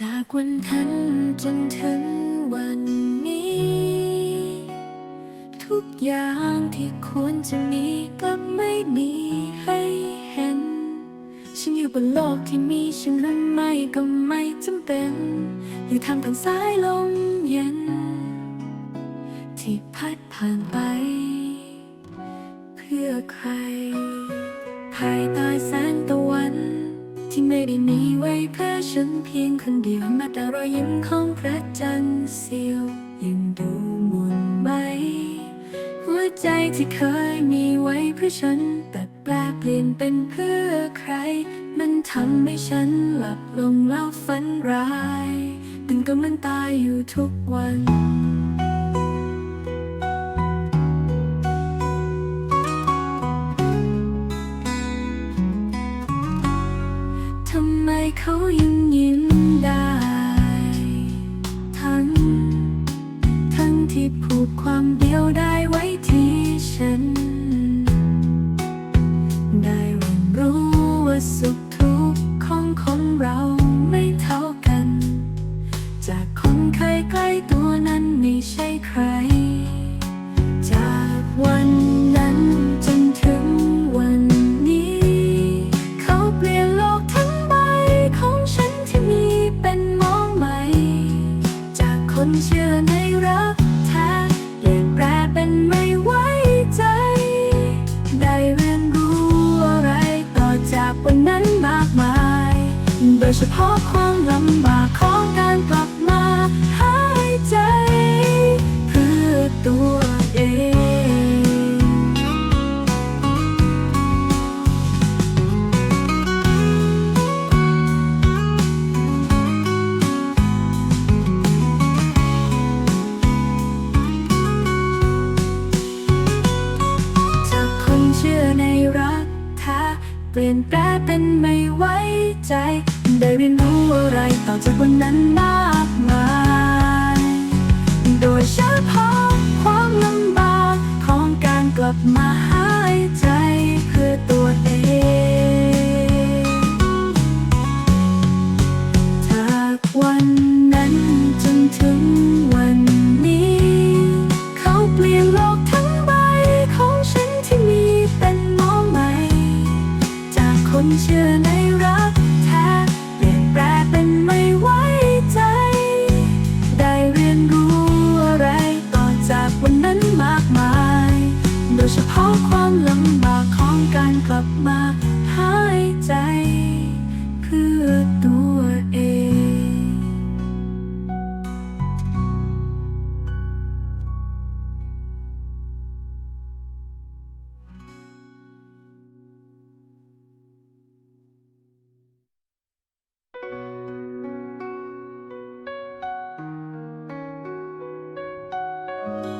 จากวันนั้นจนถึงวันนี้ ทุกอย่างที่ควรจะมีกลับไม่มีให้เห็น ฉันอยู่บนโลกที่มีฉันหรือไม่ก็ไม่จำเป็น อยู่ทำทางสายลมเย็น ที่พัดผ่านไป เพื่อใคร ภายใต้แสงต ฉันเพียงคนเดียวแม้แต่รอยยิ้มของพระจันทร์เสียวยังดูหมุนไหมหัวใจที่เคยมีไว้เพื่อฉันแต่แปลเปลี่ยนเป็นเพื่อใคร มันทำให้ฉันหลับลงแล้วฝันร้ายตื่นก็มันตายอยู่ทุกวันทำไมเขา ฉัน ยเฉพาะความลำบากของการกลับมาหายใจเพื่อตัวเองจากคนเชื่อในรักแท้เปลี่ยนแปลเป็นไม่ไว้ใจ ได้เรียนรู้อะไรต่อจากวันนั้นมากมาย โดยเฉพาะความลำบากของการกลับมาหายใจเพื่อตัวเอง จากวันนั้นจนถึงวันนี้ เขาเปลี่ยนโลกทั้งใบของฉันที่มีเป็นหมอใหม่ จากคนเชื่อในรัก แปลี่ยนแปลเป็นไม่ไว้ใจ ได้เรียนรู้อะไรต่อจากวันนั้นมากมาย โดยเฉพาะความลำบากของการกลับมาหายใจ เพื่อตัว Bye.